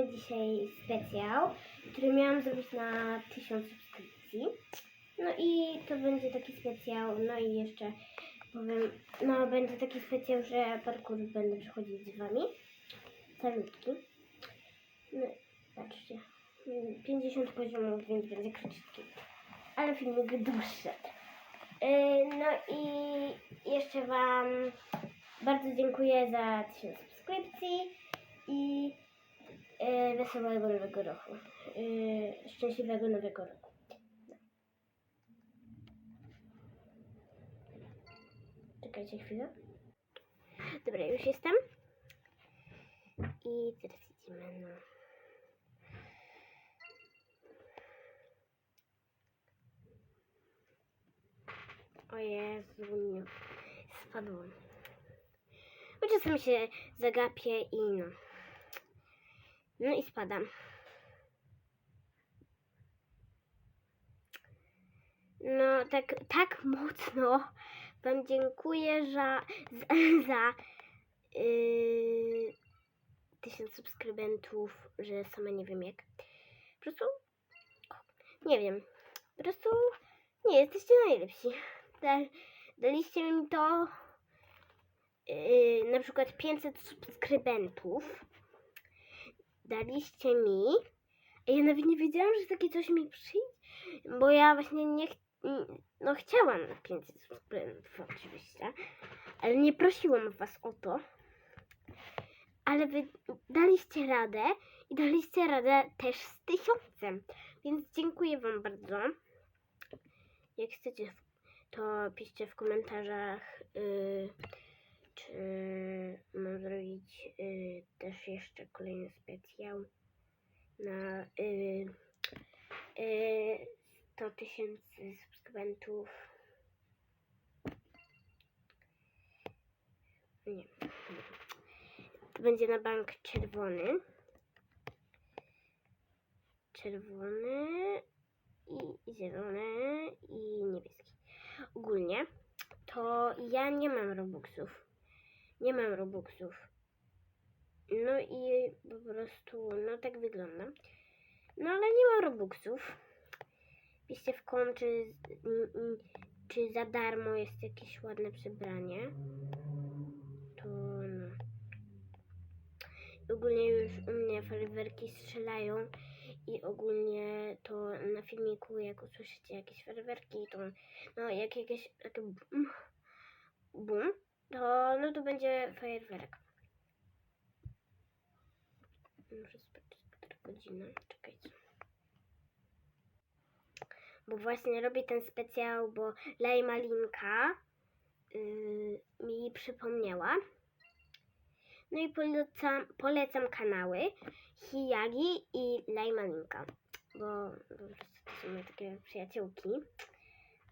nagrywamy dzisiaj specjal, który miałam zrobić na 1000 subskrypcji. No i to będzie taki specjal, no i jeszcze powiem, no będzie taki specjal, że parkour będę przechodzić z wami. Salutki. No, patrzcie. mm, 50 poziomów, więc będzie króciutki. Ale filmik dłuższy. Yy, No i jeszcze Wam bardzo dziękuję za 1000 subskrypcji i wesołego nowego roku. Yy, szczęśliwego nowego roku. Czekajcie chwilę. Dobra, już jestem. I teraz idziemy na... O Jezu. Spadłam. Bo czasem się zagapię i no. No i spadam. No, tak, tak mocno Wam dziękuję za, za, za yy, tysiąc subskrybentów, że sama nie wiem jak. Po prostu, nie wiem, po prostu nie jesteście najlepsi. Da, daliście mi to yy, na przykład 500 subskrybentów. Daliście mi. A ja nawet nie wiedziałam, że takie coś mi przyjdzie. Bo ja właśnie nie. ch- No chciałam na 500 subskrybentów oczywiście. Ale nie prosiłam was o to. Ale wy daliście radę i daliście radę też z tysiącem. Więc dziękuję wam bardzo. Jak chcecie, to piszcie w komentarzach, y, czy mam zrobić y, też jeszcze kolejny specjał na y, y, 100 tysięcy subskrybentów. Nie. To będzie na bank czerwony. Czerwony i zielony i niebieski. Ogólnie to ja nie mam robuxów. Nie mam robuxów. No i po prostu, no tak wygląda. No ale nie mam robuxów. Piszcie w kom, czy, czy za darmo jest jakieś ładne przebranie. To no. Ogólnie już u mnie fajerwerki strzelają i ogólnie to na filmiku jak usłyszycie jakieś fajerwerki, to no jak jakieś takie bum, bum to no to będzie fajerwerek. Muszę sprawdzić, która godzina. Czekajcie. Bo właśnie robię ten specjał, bo Lej Malinka yy, mi przypomniała. No i polecam, polecam kanały Hiyagi i Lej Malinka. Bo po prostu to są moje takie przyjaciółki.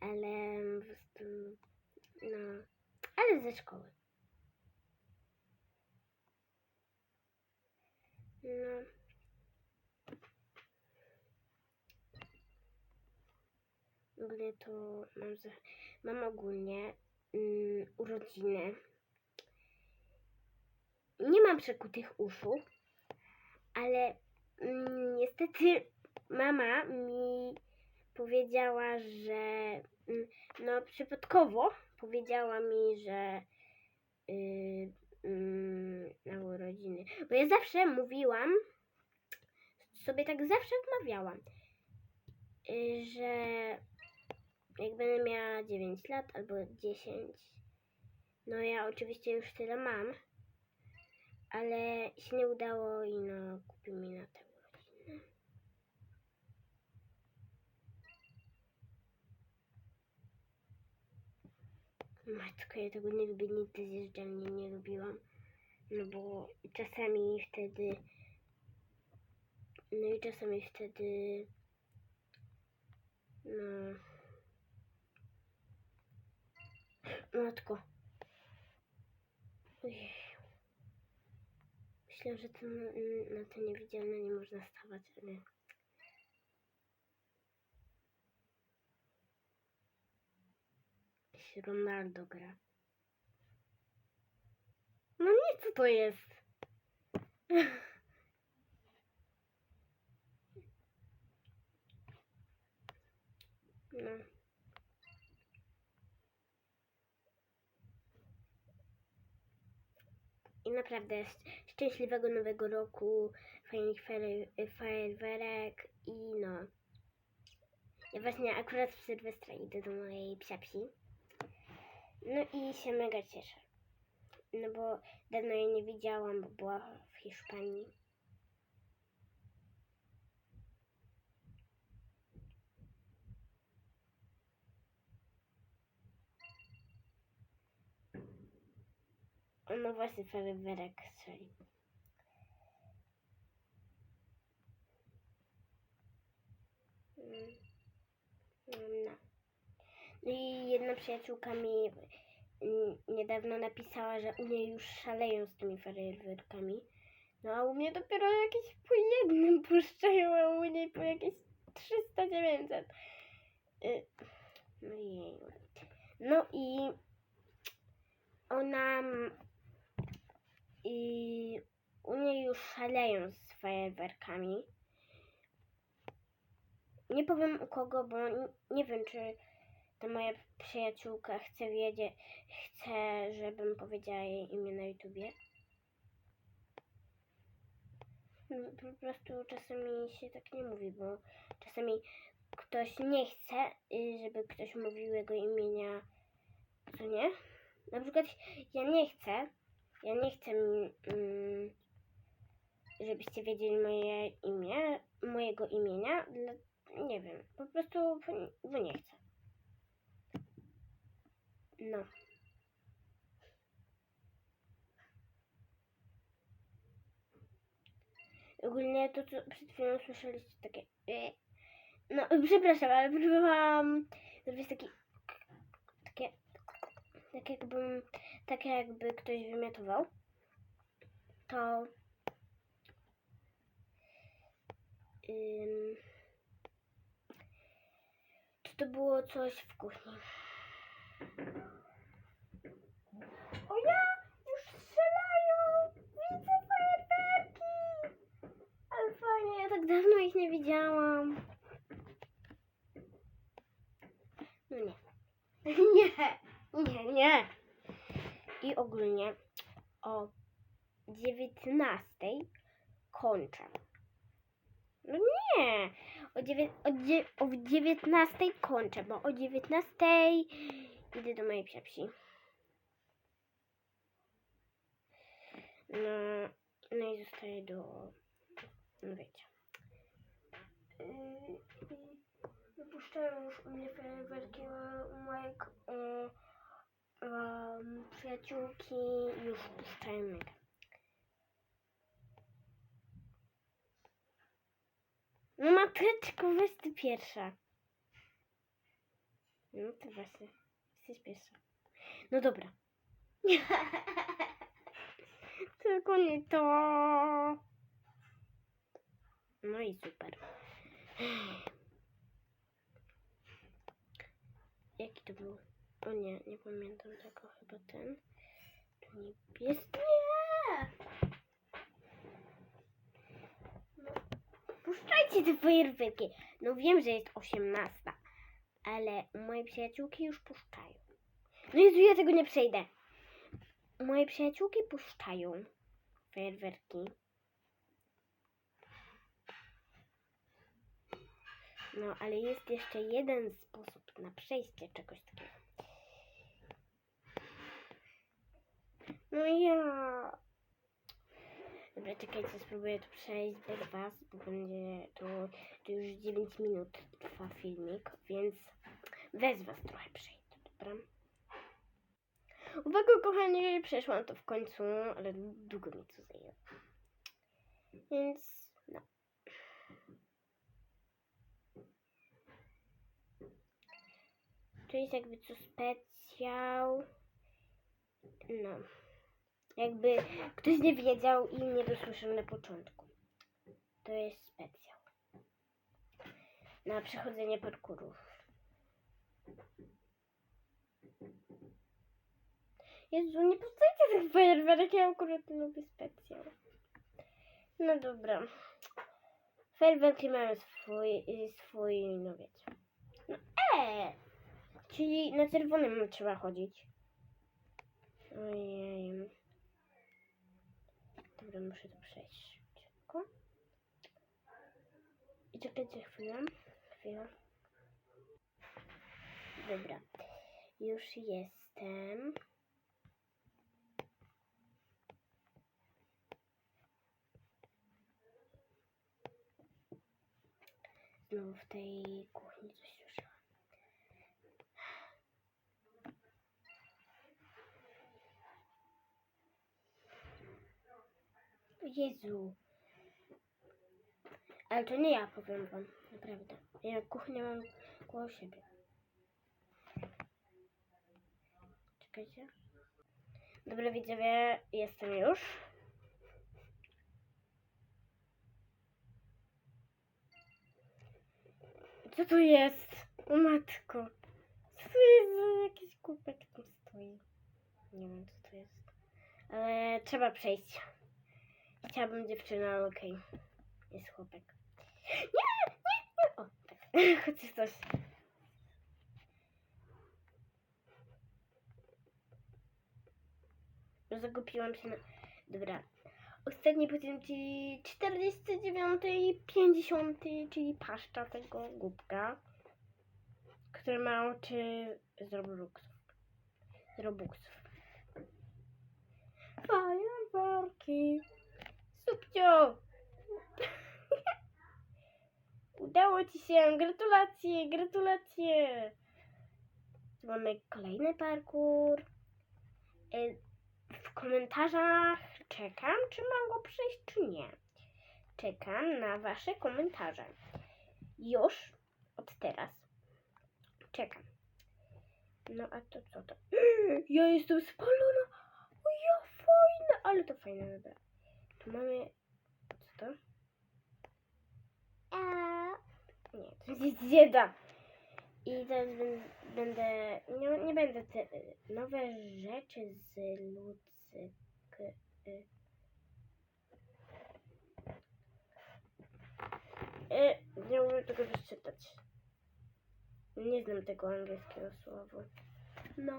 Ale po prostu, no, ale ze szkoły. No. To mam, mam ogólnie mm, urodziny. Nie mam przekutych uszu, ale mm, niestety mama mi powiedziała, że mm, no przypadkowo powiedziała mi, że yy, mm, na urodziny. Bo ja zawsze mówiłam, sobie tak zawsze wmawiałam, yy, że jak będę miała 9 lat albo 10, no ja oczywiście już tyle mam, ale się nie udało i no kupi mi na te Matko, ja tego nie lubię, nigdy zjeżdżalni nie lubiłam. No bo czasami wtedy. No i czasami wtedy. No. Matko. Ojej. Myślę, że to na, na te niewidzialne nie można stawać, ale. Ronaldo gra. No nie, co to jest? No. I naprawdę szczęśliwego nowego roku, fajnych y, fajerwerek i no. Ja właśnie akurat w Sylwestra idę do mojej psiapsi. No i się mega cieszę. No bo dawno jej nie widziałam, bo była w Hiszpanii. No właśnie fajerwerek strzeli. Mm. I jedna przyjaciółka mi mm, niedawno napisała, że u niej już szaleją z tymi fajerwerkami. No a u mnie dopiero jakieś po jednym puszczają, a u niej po jakieś 300-900. Y, No i No i ona i u niej już szaleją z fajerwerkami. Nie powiem u kogo, bo nie wiem, czy ta moja przyjaciółka chce wiedzieć, chce, żebym powiedziała jej imię na YouTubie. No, Po prostu czasami się tak nie mówi, bo czasami ktoś nie chce, y, żeby ktoś mówił jego imienia, co nie? Na przykład ja nie chcę, ja nie chcę, mm, żebyście wiedzieli moje imię, mojego imienia, nie wiem, po prostu, bo nie chcę. No. Ogólnie to, co przed chwilą słyszeliście, takie... e. No, przepraszam, ale próbowałam zrobić taki... Takie... Tak jakbym... Tak jakby ktoś wymiotował. To... Ym, to to było coś w kuchni. O ja! Już strzelają! Widzę fajerwerki! Ale fajnie, ja tak dawno ich nie widziałam. No nie. Nie, nie, nie. I ogólnie o 19 kończę. No nie, o, dziewię- o, dzie- o 19 kończę, bo o 19 idę do mojej psiapsi. No, no i zostaję do, no wiecie. Yy, Wypuszczają już u mnie fajerwerki u mojej yy, um, przyjaciółki już puszczają mega. No mateczko, weź pierwsza. No ty właśnie, jesteś pierwsza. No dobra. Tylko nie to. No i super. Jaki to był? O nie, nie pamiętam tego, chyba ten. To niebieski. Nie! No, puszczajcie te fajerwerki. No wiem, że jest 18, ale moje przyjaciółki już puszczają. No Jezu, ja tego nie przejdę. Moje przyjaciółki puszczają fajerwerki. No, ale jest jeszcze jeden sposób na przejście czegoś takiego. No ja. Dobra, czekajcie, spróbuję to przejść bez was, bo będzie to już 9 minut trwa filmik, więc bez was trochę przejdę, dobra? Uwaga, kochani, przeszłam to w końcu, ale długo mi to zajęło. Więc, no. To jest jakby co specjał. No. Jakby ktoś nie wiedział i nie dosłyszał na początku. To jest specjał. Na przechodzenie parkurów. Jezu, nie puszczajcie tych fajerwerek, ja akurat lubię specjał. No dobra. Fajerwerki mają swój, swój, no wiecie. No! Czyli na czerwonym trzeba chodzić. Ojej. Dobra, muszę to przejść szybko. I czekajcie chwilę. Chwilę. Dobra. Już jestem. Znowu w tej kuchni coś słyszałam. Jezu. Ale to nie ja powiem wam, naprawdę. Ja kuchnię mam koło siebie. Czekajcie. Dobra widzowie, jestem już. Co to jest? O matko. Co to jest jakiś kubek tam stoi? Nie wiem co to jest. Ale trzeba przejść. Chciałabym dziewczynę, ale okej. Jest chłopak. Nie, nie, nie. O, tak. Chociaż coś. Zagupiłam się na... Dobra. Ostatni poziom, czyli 49 i 50, czyli paszcza tego głupka, który ma oczy z Robluxów. Z Robuxów. Fajerwerki. Subcio! Udało ci się! Gratulacje! Gratulacje! Tu mamy kolejny parkour. Y, W komentarzach czekam, czy mam go przejść, czy nie. Czekam na wasze komentarze. Już od teraz. Czekam. No a to co to? Ja jestem spalona! O ja fajne! Ale to fajne, dobra. Tu mamy... Co to? Nie, to jest dzieda. I teraz bę- będę... Nie, nie będę te nowe rzeczy z lucyk... y. Y, Nie umiem tego przeczytać. Nie znam tego angielskiego słowa. No.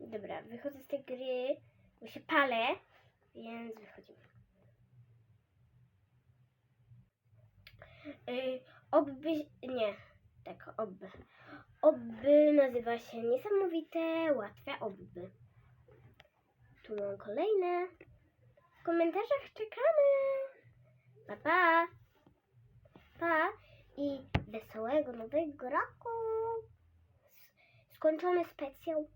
Dobra, wychodzę z tej gry, bo się palę, więc wychodzimy. Yy, obby, nie, tak, obby. Obby nazywa się niesamowite, łatwe obby. Tu mam kolejne. W komentarzach czekamy. Pa, pa. Pa. I wesołego nowego roku. Skończony specjał.